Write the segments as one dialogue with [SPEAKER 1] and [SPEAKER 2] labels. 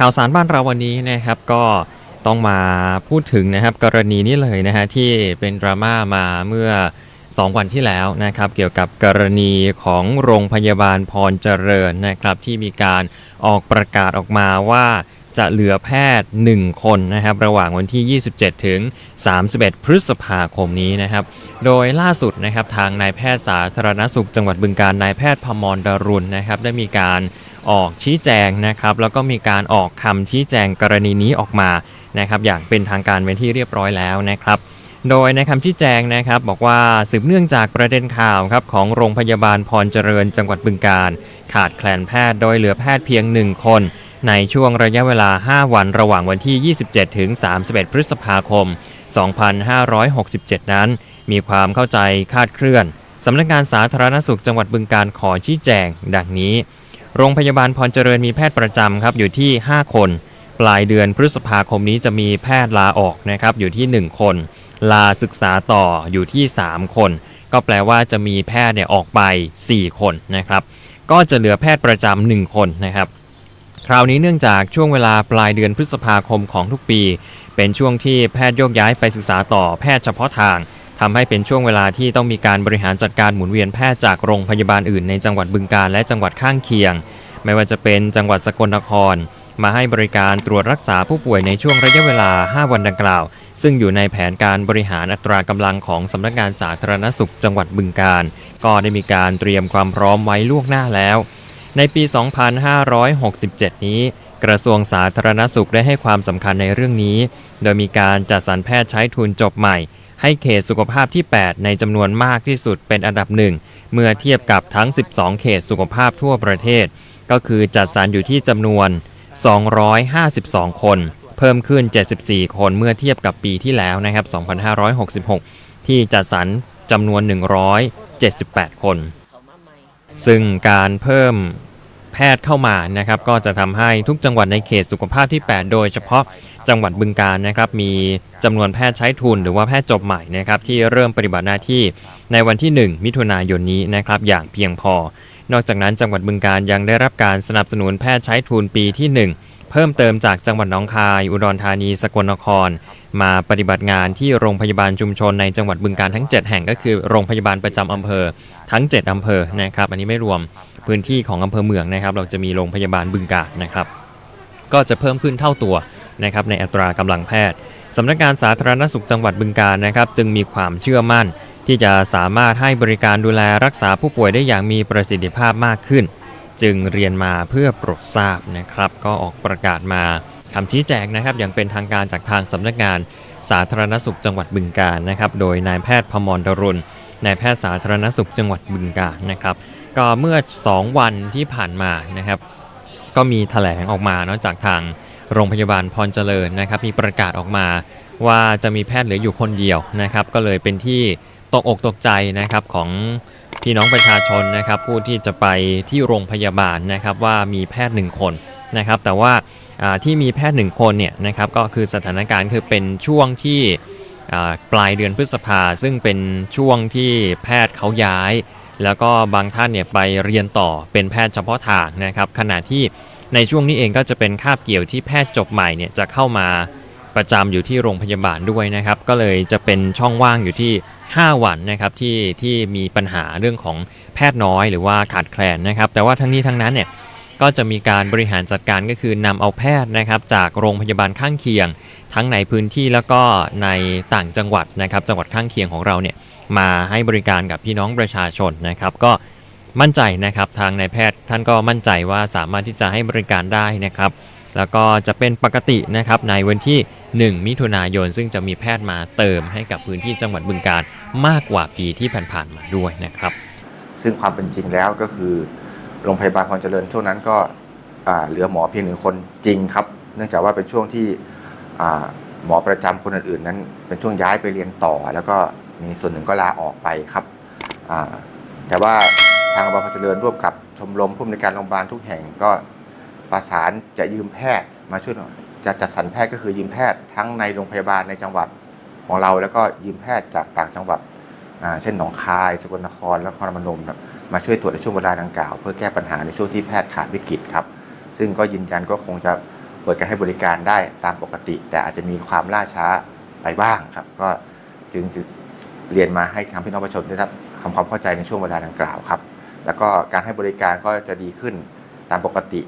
[SPEAKER 1] ข่าวสารบ้านเราวันนี้นะครับก็ต้องมาพูดถึงนะครับกรณีนี้เลยนะฮะที่เป็นดราม่ามาเมื่อ 2 วันที่แล้วนะครับเกี่ยวกับกรณีของโรงพยาบาลพรเจริญนะครับที่มีการออกประกาศออกมาว่าจะเหลือแพทย์ 1 คนนะครับ ระหว่างวันที่ 27 ถึง 31 พฤษภาคมนี้นะครับ โดยล่าสุดนะครับทางนายแพทย์สาธารณสุขจังหวัดบึงการนายแพทย์พมรดารุณนะครับ ได้มีการ ออกชี้แจงนะครับ แล้วก็มีการออกคำชี้แจงกรณีนี้ออกมานะครับ อย่างเป็นทางการเป็นที่เรียบร้อยแล้วนะครับโดยในคำชี้แจงนะครับบอกว่าสืบเนื่องจากประเด็นข่าวครับของโรงพยาบาลพรเจริญจังหวัดบึงการ ขาดแคลนแพทย์โดยเหลือแพทย์เพียง 1 คน ในช่วงระยะเวลา 5 วันระหว่างวันที่ 27 ถึง 31 พฤษภาคม 2567 นั้น มีความเข้าใจคาดเคลื่อนสำนักงานสาธารณสุขจังหวัดบึงการขอชี้แจง ดังนี้ โรงพยาบาลพรเจริญมีแพทย์ประจำครับอยู่ที่ 5 คน ปลายเดือนพฤษภาคมนี้จะมีแพทย์ลาออกนะครับอยู่ที่ 1 คน ลาศึกษาต่ออยู่ที่ 3 คน ก็แปลว่าจะมีแพทย์เนี่ยออกไป 4 คนนะครับ ก็จะเหลือแพทย์ประจำ1คนนะครับคราวนี้เนื่องจากช่วงเวลาปลายเดือนพฤษภาคมของทุกปี เป็นช่วงที่แพทย์โยกย้ายไปศึกษาต่อแพทย์เฉพาะทาง ทำให้เป็นช่วงเวลาที่ต้องมีการบริหารจัดการหมุนเวียนแพทย์จากโรงพยาบาลอื่นในจังหวัดบึงการและจังหวัดข้างเคียง ไม่ว่าจะเป็นจังหวัดสกลนคร มาให้บริการตรวจรักษาผู้ป่วยในช่วงระยะเวลา 5 วันดังกล่าว ซึ่งอยู่ในแผนการบริหารอัตรากำลังของสำนักงานสาธารณสุขจังหวัดบึงการ ก็ได้มีการเตรียมความพร้อมไว้ล่วงหน้าแล้ว ในปี 2567 นี้กระทรวงสาธารณสุขได้ให้ความสำคัญในเรื่องนี้ โดยมีการจัดสรรแพทย์ใช้ทุนจบใหม่ ให้เขตสุขภาพที่ 8 ในจำนวนมากที่สุดเป็นอันดับหนึ่งเมื่อเทียบกับทั้ง 12 เขตสุขภาพทั่วประเทศ ก็คือจัดสรรอยู่ที่จำนวน 252 คน เพิ่มขึ้น 74 คนเมื่อเทียบกับปีที่แล้วนะครับ 2566 ที่จัดสรรจำนวน 178 คน ซึ่งการเพิ่ม แพทย์เข้ามานะครับ ก็จะทำให้ทุกจังหวัดในเขตสุขภาพที่ 8 โดยเฉพาะจังหวัดบึงการนะครับ มีจำนวนแพทย์ใช้ทุนหรือว่าแพทย์จบใหม่นะครับ ที่เริ่มปฏิบัติหน้าที่ในวันที่ 1 มิถุนายนนี้นะครับ อย่างเพียงพอ นอกจากนั้นจังหวัดบึงการยังได้รับการสนับสนุนแพทย์ใช้ทุนปีที่ 1 เพิ่มเติมจากจังหวัดหนองคาย อุดรธานีสกลนคร มาปฏิบัติงานที่โรงพยาบาลชุมชนในจังหวัดบึงการทั้ง 7 แห่งก็คือโรงพยาบาลประจำอำเภอทั้ง 7อำเภอนะครับ อันนี้ไม่รวม พื้นที่ของอำเภอเมืองนะครับ เราจะมีโรงพยาบาลบึงการนะครับ ก็จะเพิ่มขึ้นเท่าตัวนะครับในอัตรากำลังแพทย์สำนักงานสาธารณสุขจังหวัดบึงการนะครับ จึงมีความเชื่อมั่น ที่จะสามารถให้บริการดูแลรักษาผู้ป่วยได้อย่างมีประสิทธิภาพมากขึ้น จึงเรียนมาเพื่อโปรดทราบนะครับ ก็ออกประกาศมาคำชี้แจงนะครับอย่างเป็นทางการจากทางสำนักงานสาธารณสุขจังหวัดบึงการนะครับ โดยนายแพทย์พมรดรุณนายแพทย์สาธารณสุขจังหวัดบึงการนะครับ ก็เมื่อ 2 วันที่ผ่านมานะครับ ก็มีแถลงออกมาเนาะจากทางโรงพยาบาลพรเจริญนะครับ มีประกาศออกมาว่าจะมีแพทย์เหลืออยู่คนเดียวนะครับ ก็เลยเป็นที่ตกอกตกใจนะครับของพี่น้องประชาชนนะครับ ผู้ที่จะไปที่โรงพยาบาลนะครับว่ามีแพทย์หนึ่งคนนะครับ แต่ว่าที่มีแพทย์หนึ่งคนเนี่ยนะครับก็คือสถานการณ์คือเป็นช่วงที่ปลายเดือนพฤษภาซึ่งเป็นช่วงที่แพทย์เขาย้าย แล้วก็บางท่านเนี่ยไปเรียนต่อเป็นแพทย์เฉพาะทางนะครับขณะที่ในช่วงนี้เองก็จะเป็นคาบเกี่ยวที่แพทย์จบใหม่เนี่ยจะเข้ามาประจำอยู่ที่โรงพยาบาลด้วยนะครับ ก็เลยจะเป็นช่องว่างอยู่ที่ 5 วันนะครับที่ที่มีปัญหาเรื่องของแพทย์น้อยหรือว่าขาดแคลนนะครับ แต่ว่าทั้งนี้ทั้งนั้นเนี่ยก็จะมีการบริหารจัดการก็คือนำเอาแพทย์นะครับจากโรงพยาบาลข้างเคียง ทั้งในพื้นที่แล้วก็ในต่างจังหวัดนะครับ จังหวัดข้างเคียงของเราเนี่ย มาให้บริการกับพี่น้องประชาชนนะครับ ก็มั่นใจนะครับทางนายแพทย์ท่านก็มั่นใจว่าสามารถที่จะให้บริการได้นะครับ แล้วก็จะเป็นปกตินะครับในวันที่ 1 มิถุนายน ซึ่งจะมีแพทย์มาเติมให้กับพื้นที่จังหวัดบึงการมากกว่าปีที่ผ่านๆมาด้วยนะครับ
[SPEAKER 2] ซึ่งความเป็นจริงแล้วก็คือโรงพยาบาลพรเจริญช่วงนั้นก็เหลือหมอเพียงหนึ่งคนจริงครับ เนื่องจากว่าเป็นช่วงที่หมอประจำคนอื่นๆ นั้น เป็นช่วงย้ายไปเรียนต่อแล้วก็ มีส่วนหนึ่งก็ลาออกไปครับ แต่ว่าทางโรงพยาบาลพเจริญร่วมกับชมรมผู้อำนวยการโรงพยาบาลทุกแห่งก็ประสานจะยืมแพทย์มาช่วยหน่อยจะจัดสรรแพทย์ก็คือยืมแพทย์ทั้งในโรงพยาบาลในจังหวัดของเรา แล้วก็ยืมแพทย์จากต่างจังหวัดเช่นหนองคาย สกลนครและนครพนมนมาช่วยตรวจในช่วงเวลาดังกล่าว เพื่อแก้ปัญหาในช่วงที่แพทย์ขาดวิกฤตครับ ซึ่งก็ยืนยันก็คงจะเปิดการให้บริการได้ตามปกติ แต่อาจจะมีความล่าช้าไปบ้างครับ ก็จึง เรียนมาให้ทางพี่น้องประชาชนได้รับทำความเข้าใจในช่วงเวลาดังกล่าวครับ แล้วก็การให้บริการก็จะดีขึ้นตามปกติ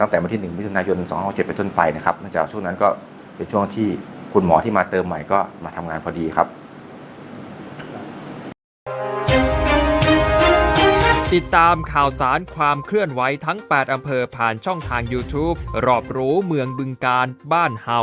[SPEAKER 2] ตั้งแต่วันที่ 1 มิถุนายน 2567เป็นต้นไปนะครับเนื่องจากช่วงนั้นก็เป็นช่วงที่คุณหมอที่มาเติมใหม่ก็มาทำงานพอดีครับ
[SPEAKER 1] ติดตามข่าวสารความเคลื่อนไหวทั้ง 8 อำเภอผ่านช่องทาง YouTube รอบรู้เมืองบึงการบ้านเฮา